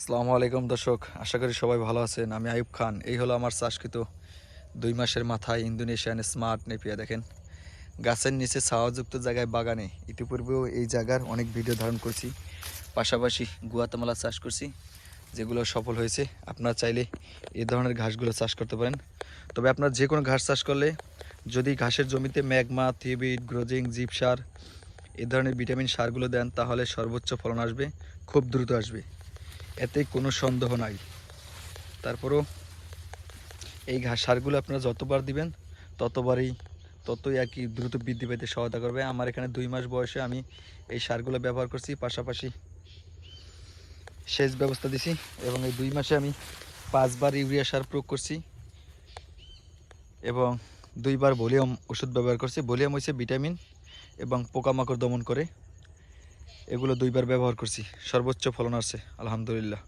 আসসালামু আলাইকুম দর্শক, আশা করি সবাই ভালো আছেন। আমি আয়ুব খান। এই হলো আমার চাষকৃত দুই মাসের মাথায় ইন্দোনেশিয়ান স্মার্ট নেপিয়া, দেখেন। গাছের নিচে ছাওয়াযুক্ত জায়গায় বাগানে। ইতিপূর্বেও এই জায়গার অনেক ভিডিও ধারণ করছি। পাশাপাশি গুয়াতামালা চাষ করছি, যেগুলো সফল হয়েছে। আপনারা চাইলে এই ধরনের ঘাসগুলো চাষ করতে পারেন। তবে আপনার যে কোনো ঘাস চাষ করলে যদি ঘাসের জমিতে ম্যাগমা থিবিট গ্রোজিং জিপ সার এই ধরনের ভিটামিন সারগুলো দেন, তাহলে সর্বোচ্চ ফলন আসবে, খুব দ্রুত আসবে। এতে কোনো সন্দেহ নাই। তারপরও এই ঘাস সারগুলো আপনারা যতবার দিবেন, ততবারই, ততই আর কি দ্রুত বৃদ্ধি পেতে সহায়তা করবে। আমার এখানে দুই মাস বয়সে আমি এই সারগুলো ব্যবহার করছি, পাশাপাশি সেচ ব্যবস্থা দিছি এবং এই দুই মাসে আমি পাঁচবার ইউরিয়া সার প্রয়োগ করছি এবং দুইবার ভলিউম ওষুধ ব্যবহার করছি। ভলিউম হচ্ছে ভিটামিন এবং পোকামাকড় দমন করে। এগুলো দুইবার ব্যবহার করছি। সর্বোচ্চ ফলন আসছে আলহামদুলিল্লাহ।